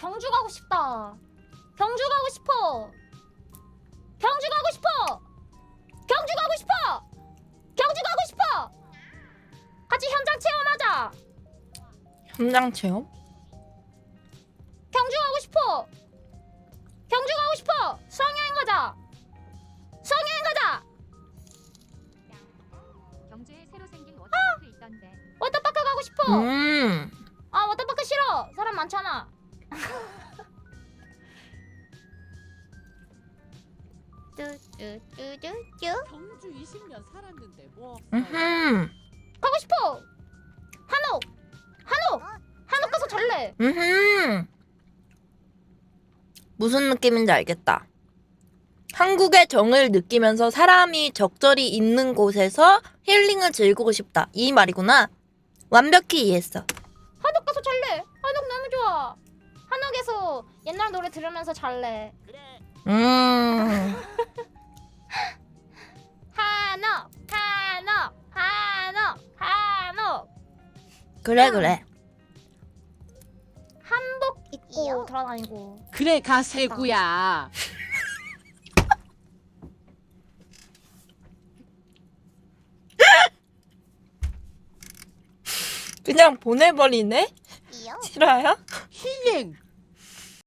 경주 가고 싶다. 경주 가고 싶어. 경주 가고 싶어. 경주 가고 싶어. 경주 가고 싶어. 같이 현장 체험하자. 현장 체험? 경주 가고 싶어. 경주 가고 싶어. 수학여행 가자. 수학여행 가자. 경주에 새로 생긴 워터파크 있던데. 워터파크 가고 싶어. 음. 아 워터파크 싫어. 사람 많잖아. 뚜뚜뚜뚜뚜 경주 20년 살았는데 뭐. 가고 싶어. 한옥. 한옥. 한옥 가서 잘래. 무슨 느낌인지 알겠다. 한국의 정을 느끼면서 사람이 적절히 있는 곳에서 힐링을 즐기고 싶다. 이 말이구나. 완벽히 이해했어. 한옥에서 옛날 노래 들으면서 잘래. 음. 한옥, 한옥, 한옥, 한옥. 그래 그래. 한복 입고 돌아다니고. 그래 가세구야. 그냥 보내버리네? 싫어요? 힐링